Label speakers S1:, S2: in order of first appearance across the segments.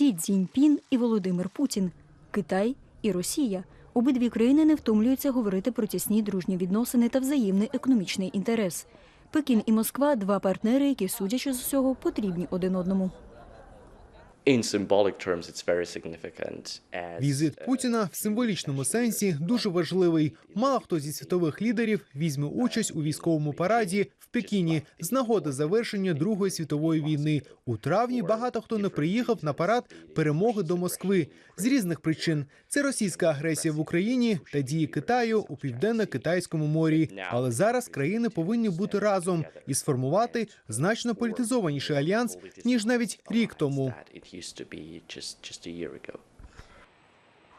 S1: Сі Цзіньпін і Володимир Путін, Китай і Росія. Обидві країни не втомлюються говорити про тісні дружні відносини та взаємний економічний інтерес. Пекін і Москва два партнери, які, судячи з усього, потрібні один одному.
S2: Візит
S3: uh,
S2: Путіна в символічному сенсі дуже важливий. Мало хто зі світових лідерів візьме участь у військовому параді в Пекіні з нагоди завершення Другої світової війни. У травні багато хто не приїхав на парад перемоги до Москви з різних причин. Це російська агресія в Україні та дії Китаю у південно-китайському морі. Але зараз країни повинні бути разом і сформувати значно політизованіший альянс ніж навіть рік тому.
S3: Used to be just, just a year ago.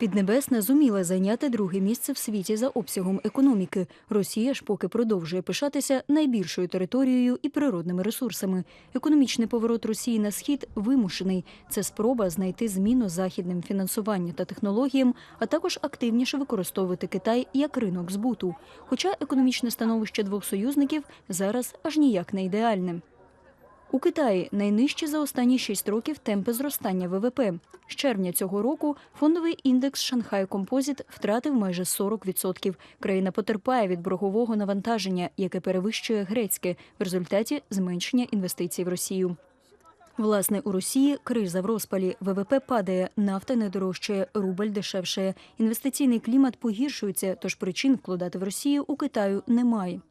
S1: Піднебесна зуміла зайняти друге місце в світі за обсягом економіки. Росія ж поки продовжує пишатися найбільшою територією і природними ресурсами. Економічний поворот Росії на схід вимушений. Це спроба знайти зміну західним фінансуванням та технологіям, а також активніше використовувати Китай як ринок збуту. Хоча економічне становище двох союзників зараз аж ніяк не ідеальне. У Китаї найнижчі за останні 6 років темпи зростання ВВП. З червня цього року фондовий індекс Шанхай Композіт втратив майже 40%. Країна потерпає від боргового навантаження, яке перевищує грецьке в результаті зменшення інвестицій в Росію. Власне, у Росії криза в розпалі. ВВП падає, нафта не дорожчає, рубль дешевшає. Інвестиційний клімат погіршується, тож причин вкладати в Росію у Китаю немає.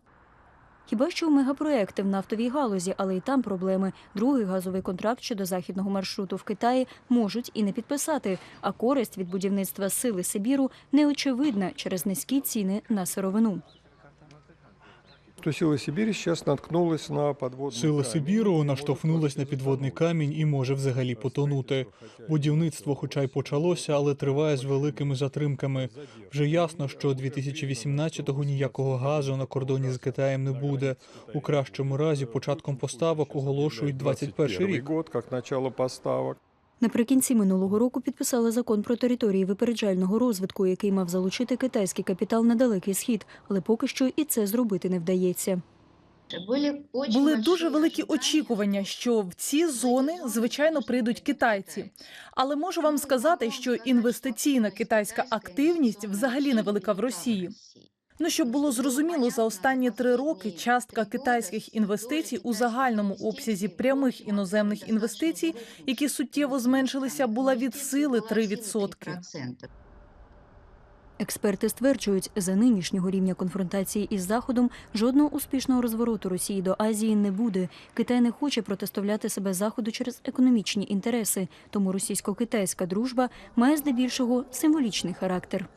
S1: Хіба що мегапроекти в нафтовій галузі, але й там проблеми. Другий газовий контракт щодо західного маршруту в Китаї можуть і не підписати. А користь від будівництва сили Сибіру неочевидна через низькі ціни на сировину.
S4: То сила Сибири сейчас наткнулась на подводный
S5: Сила. Сибіру наштовхнулась на підводний камінь і може взагалі потонути. Будівництво, хоча й почалося, але триває з великими затримками. Вже ясно, що 2018-го ніякого газу на кордоні з Китаєм не буде. У кращому разі початком поставок оголошують 21 рік.
S4: год, как начало поставок.
S1: Наприкінці минулого року підписали закон про території випереджального розвитку, який мав залучити китайський капітал на далекий схід, але поки що і це зробити не вдається.
S6: Були дуже великі очікування, що в ці зони звичайно прийдуть китайці. Але можу вам сказати, що інвестиційна китайська активність взагалі невелика в Росії. Ну щоб було зрозуміло, за останні три роки частка китайських інвестицій у загальному обсязі прямих іноземних інвестицій, які суттєво зменшилися, була від сили 3%.
S1: Експерти стверджують, за нинішнього рівня конфронтації із Заходом жодного успішного розвороту Росії до Азії не буде. Китай не хоче протиставляти себе Заходу через економічні інтереси, тому російсько-китайська дружба має здебільшого символічний характер.